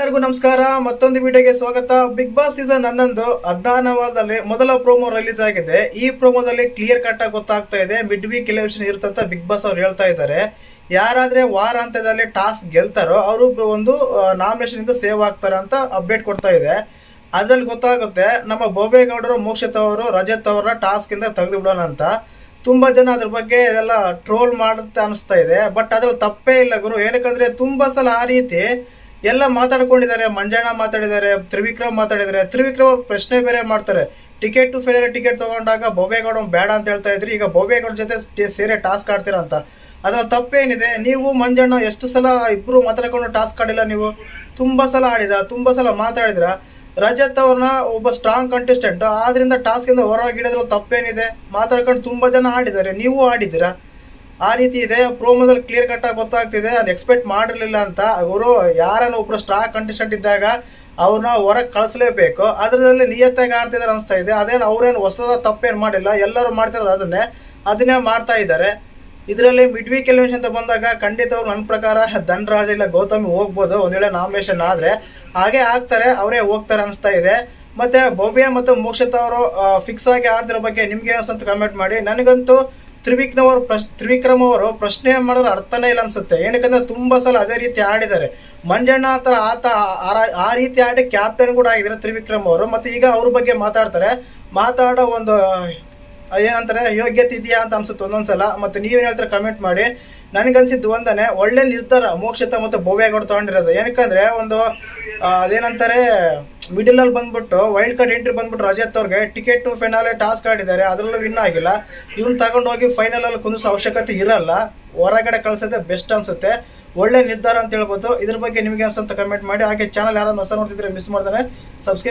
ಎಲ್ಲರಿಗೂ ನಮಸ್ಕಾರ. ಮತ್ತೊಂದು ವಿಡಿಯೋಗೆ ಸ್ವಾಗತ. ಬಿಗ್ ಬಾಸ್ ಸೀಸನ್ ಹನ್ನೊಂದು ಹದಿನಾರನೇ ವಾರದಲ್ಲಿ ಮೊದಲ ಪ್ರೋಮೋ ರಿಲೀಸ್ ಆಗಿದೆ. ಈ ಪ್ರೋಮೋದಲ್ಲಿ ಕ್ಲಿಯರ್ ಕಟ್ ಆಗಿ ಗೊತ್ತಾಗ್ತಾ ಇದೆ. ಮಿಡ್ ವೀಕ್ ಎಲಿವೇಶನ್ ಇರುತ್ತಂತ ಬಿಗ್ ಬಾಸ್ ಅವ್ರು ಹೇಳ್ತಾ ಇದ್ದಾರೆ. ಯಾರಾದ್ರೆ ವಾರಾಂತ್ಯದಲ್ಲಿ ಟಾಸ್ಕ್ ಗೆಲ್ತಾರೋ ಅವರು ಒಂದು ನಾಮಿನೇಷನ್ ಇಂದ ಸೇವ್ ಆಗ್ತಾರೆ ಅಂತ ಅಪ್ಡೇಟ್ ಕೊಡ್ತಾ ಇದೆ. ಅದ್ರಲ್ಲಿ ಗೊತ್ತಾಗುತ್ತೆ, ನಮ್ಮ ಬೋಬೇಗೌಡರು ಮೋಕ್ಷಿತ್ ಅವರು, ರಜತ್ ಅವರ ಟಾಸ್ಕ್ ಇಂದ ತೆಗೆದು ಬಿಡೋಣ ಅಂತ. ತುಂಬಾ ಜನ ಅದ್ರ ಬಗ್ಗೆ ಎಲ್ಲ ಟ್ರೋಲ್ ಮಾಡುತ್ತೆ ಅನಿಸ್ತಾ ಇದೆ. ಬಟ್ ಅದ್ರಲ್ಲಿ ತಪ್ಪೇ ಇಲ್ಲ ಗುರು. ಏನಕ್ಕಂದ್ರೆ ತುಂಬಾ ಸಲ ಆ ರೀತಿ ಎಲ್ಲ ಮಾತಾಡ್ಕೊಂಡಿದ್ದಾರೆ, ಮಂಜಣ್ಣ ಮಾತಾಡಿದ್ದಾರೆ, ತ್ರಿವಿಕ್ರಮ್ ಮಾತಾಡಿದ್ದಾರೆ. ತ್ರಿವಿಕ್ರಮ್ ಪ್ರಶ್ನೆ ಬೇರೆ ಮಾಡ್ತಾರೆ. ಟಿಕೆಟ್ ಟು ಫೇಲಿಯರ್ ಟಿಕೆಟ್ ತಗೊಂಡಾಗ ಬೊಬೇಗೌಡ ಬೇಡ ಅಂತ ಹೇಳ್ತಾ ಇದ್ರಿ, ಈಗ ಭವ್ಯಗೌಡ ಜೊತೆ ಸೇರೆ ಟಾಸ್ಕ್ ಆಡ್ತೀರಾ ಅಂತ. ಅದರ ತಪ್ಪೇನಿದೆ, ನೀವು ಮಂಜಣ್ಣ ಎಷ್ಟು ಸಲ ಇಬ್ರು ಮಾತಾಡ್ಕೊಂಡು ಟಾಸ್ಕ್ ಆಡಿಲ್ಲ ನೀವು? ತುಂಬಾ ಸಲ ಆಡಿದ, ತುಂಬಾ ಸಲ ಮಾತಾಡಿದ್ರ. ರಜತ್ ಅವ್ರನ್ನ ಒಬ್ಬ ಸ್ಟ್ರಾಂಗ್ ಕಂಟೆಸ್ಟೆಂಟ್ ಆದ್ರಿಂದ ಟಾಸ್ಕಿಂದ ಹೊರಗಿಡೋದ್ರಲ್ಲಿ ತಪ್ಪೇನಿದೆ. ಮಾತಾಡ್ಕೊಂಡು ತುಂಬಾ ಜನ ಆಡಿದ್ದಾರೆ, ನೀವು ಆಡಿದ್ದೀರಾ? ಆ ರೀತಿ ಇದೆ. ಪ್ರೋಮೋದಲ್ಲಿ ಕ್ಲಿಯರ್ ಕಟ್ ಆಗಿ ಗೊತ್ತಾಗ್ತಿದೆ. ಅದು ಎಕ್ಸ್ಪೆಕ್ಟ್ ಮಾಡಿರಲಿಲ್ಲ ಅಂತ ಅವರು ಯಾರನ್ನ ಒಬ್ರು ಸ್ಟಾರ್ ಕಂಟೆಸ್ಟೆಂಟ್ ಇದ್ದಾಗ ಅವ್ರನ್ನ ಹೊರಗೆ ಕಳಿಸ್ಲೇಬೇಕು. ಅದರಲ್ಲಿ ನಿಯತ್ತಾಗಿ ಆಡ್ತಿದಾರೆ ಅನಿಸ್ತಾ ಇದೆ. ಅದೇನು ಅವ್ರೇನು ಹೊಸದ ತಪ್ಪೇನು ಮಾಡಿಲ್ಲ. ಎಲ್ಲರೂ ಮಾಡ್ತಿರೋದು ಅದನ್ನೇ. ಅದನ್ನೇ ಮಾಡ್ತಾ ಇದ್ದಾರೆ. ಇದರಲ್ಲಿ ಮಿಡ್ ವೀಕ್ ಎಲಿಮಿನೇಷನ್ ಅಂತ ಬಂದಾಗ ಖಂಡಿತ ಅವ್ರು ನನ್ನ ಪ್ರಕಾರ ಧನ್ರಾಜ್ ಇಲ್ಲ ಗೌತಮಿ ಹೋಗ್ಬೋದು. ಒಂದ್ ವೇಳೆ ನಾಮಿನೇಷನ್ ಆದರೆ ಹಾಗೆ ಆಗ್ತಾರೆ. ಅವರೇ ಹೋಗ್ತಾರೆ ಅನಿಸ್ತಾ ಇದೆ. ಮತ್ತೆ ಭವ್ಯ ಮತ್ತು ಮೋಕ್ಷಿತ್ ಅವರು ಫಿಕ್ಸ್ ಆಗಿ ಆಡ್ತಿರೋ ಬಗ್ಗೆ ನಿಮಗೆ ಅನ್ಸಂತ ಕಮೆಂಟ್ ಮಾಡಿ. ನನಗಂತೂ ತ್ರಿವಿಕ್ರಮ್ ಪ್ರಶ್ ತ್ರಿವಿಕ್ರಮ್ ಅವರು ಪ್ರಶ್ನೆ ಮಾಡೋದ್ರ ಅರ್ಥನೇ ಇಲ್ಲ ಅನ್ಸುತ್ತೆ. ಏನಕ್ಕಂದ್ರೆ ತುಂಬಾ ಸಲ ಅದೇ ರೀತಿ ಆಡಿದ್ದಾರೆ. ಮಂಜಣ್ಣ ಹತ್ರ ಆತ ಆ- ಆ ರೀತಿ ಆಡಿ ಕ್ಯಾಪ್ಟನ್ ಕೂಡ ಆಗಿದ್ದಾರೆ ತ್ರಿವಿಕ್ರಮ್ ಅವರು ಮತ್ತೆ ಈಗ ಅವ್ರ ಬಗ್ಗೆ ಮಾತಾಡ್ತಾರೆ. ಮಾತಾಡೋ ಒಂದು ಏನಂತಾರೆ, ಯೋಗ್ಯತೆ ಇದೆಯಾ ಅಂತ ಅನ್ಸುತ್ತೆ ಒಂದೊಂದ್ಸಲ. ಮತ್ತೆ ನೀವೇನ್ ಹೇಳ್ತಾರೆ ಕಮೆಂಟ್ ಮಾಡಿ. ನನಗನ್ಸಿದ್ದು ಒಂದನೆ, ಒಳ್ಳೆ ನಿರ್ಧಾರ, ಮೋಕ್ಷಿತ ಮತ್ತು ಭವ್ಯಗೌಡ ತಗೊಂಡಿರೋದು. ಏನಕ್ಕಂದ್ರೆ, ಒಂದು ಅದೇನಂತಾರೆ ಮಿಡಲ್ ಅಲ್ಲಿ ಬಂದ್ಬಿಟ್ಟು ವೈಲ್ಡ್ ಕಾರ್ಡ್ ಎಂಟ್ರಿ ಬಂದ್ಬಿಟ್ಟು ರಜತ್ ಅವ್ರಿಗೆ ಟಿಕೆಟ್ ಫೈನಲ್ ಟಾಸ್ಕ್ ಆಡಿದ್ದಾರೆ. ಅದರಲ್ಲೂ ವಿನ್ ಆಗಿಲ್ಲ. ಇವ್ನ ತಗೊಂಡು ಹೋಗಿ ಫೈನಲ್ ಅಲ್ಲಿ ಕುಂದಿಸೋ ಅವಶ್ಯಕತೆ ಇರಲ್ಲ. ಹೊರಗಡೆ ಕಳ್ಸೋದೇ ಬೆಸ್ಟ್ ಅನ್ಸುತ್ತೆ. ಒಳ್ಳೆ ನಿರ್ಧಾರ ಅಂತ ಹೇಳ್ಬೋದು. ಇದ್ರ ಬಗ್ಗೆ ನಿಮಗೆ ಅನ್ಸಂತ ಕಮೆಂಟ್ ಮಾಡಿ. ಹಾಗೆ ಚಾನಲ್ ಯಾರನ್ನ ಹೊಸ ನೋಡ್ತಿದ್ರೆ ಮಿಸ್ ಮಾಡ್ತಾನೆ ಸಬ್ಸ್ಕ್ರೈಬ್